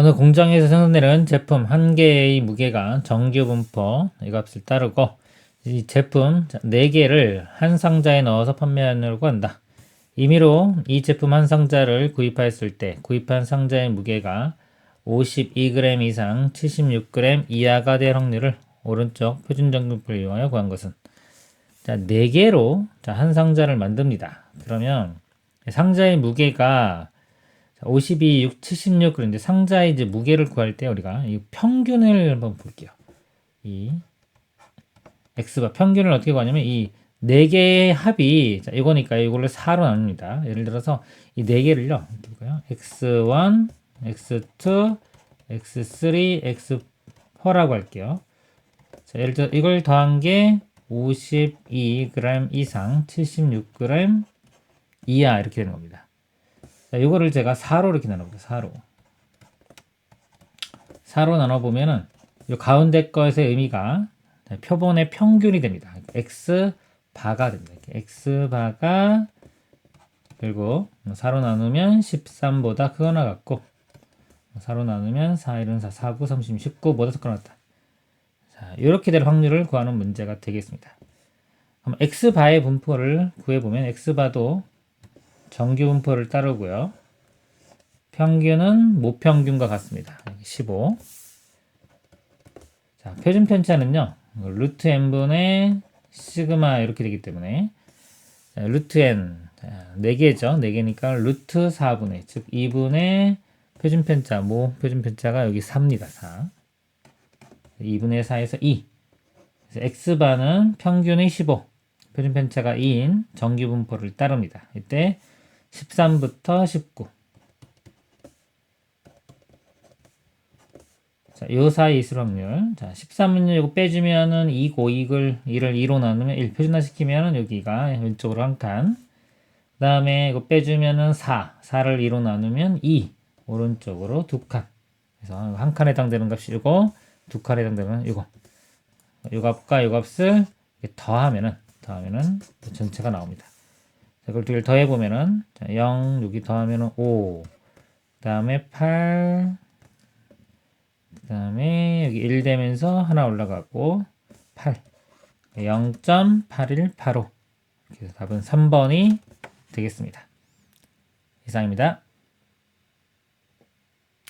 어느 공장에서 생산되는 제품 한 개의 무게가 정규 분포 이 값을 따르고 이 제품 4개를 한 상자에 넣어서 판매하려고 한다. 임의로 이 제품 한 상자를 구입하였을 때 구입한 상자의 무게가 52g 이상 76g 이하가 될 확률을 오른쪽 표준 정규표를 이용하여 구한 것은 자, 4개로 자, 한 상자를 만듭니다. 그러면 상자의 무게가 52, 6, 76 그런데 상자의 이제 무게를 구할 때 우리가 이 평균을 한번 볼게요. 이 x바 평균을 어떻게 구하냐면 이 네 개의 합이 자, 이거니까 이걸로 4로 나눕니다. 예를 들어서 이 네 개를요. 이렇게 볼까요? x1, x2, x3, x4라고 할게요. 자, 예를 들어 이걸 더한 게 52g 이상 76g 이하 이렇게 되는 겁니다. 자, 이거를 제가 4로 이렇게 나눠볼게요. 4로. 4로 나눠보면은 이 가운데 것의 의미가 표본의 평균이 됩니다. x 바가 됩니다. x 바가 그리고 4로 나누면 13보다 크거나 같고 4로 나누면 4, 1은 4, 4, 9, 30, 19 모두 크거나 같다. 자, 이렇게 될 확률을 구하는 문제가 되겠습니다. 그럼 x 바의 분포를 구해보면 x 바도 정규 분포를 따르고요. 평균은 모평균과 같습니다. 15. 자, 표준 편차는요. 루트 n분의 시그마 이렇게 되기 때문에 자, 루트 n 자, 4개죠. 4개니까 루트 4분의 즉 2분의 표준 편차 모 표준 편차가 여기 4입니다. 4. 2분의 4에서 2. 그래서 x바는 평균이 15. 표준 편차가 2인 정규 분포를 따릅니다. 이때 13부터 19. 자, 요 사이 수확률. 자, 13은 이거 빼주면은 2고 2을 2를 2로 나누면 1 표준화 시키면은 여기가 왼쪽으로 한 칸. 그 다음에 이거 빼주면은 4. 4를 2로 나누면 2. 오른쪽으로 두 칸. 그래서 한 칸에 해당되는 값이 이거, 두 칸에 해당되는 이거. 요 값과 요 값을 더하면은 더하면은 전체가 나옵니다. 자, 그걸 두 개를 더해 보면은 0 여기 더하면은 5. 그 다음에 8 그 다음에 여기 1 되면서 하나 올라가고 8 0.8185 그래서 답은 3번이 되겠습니다. 이상입니다.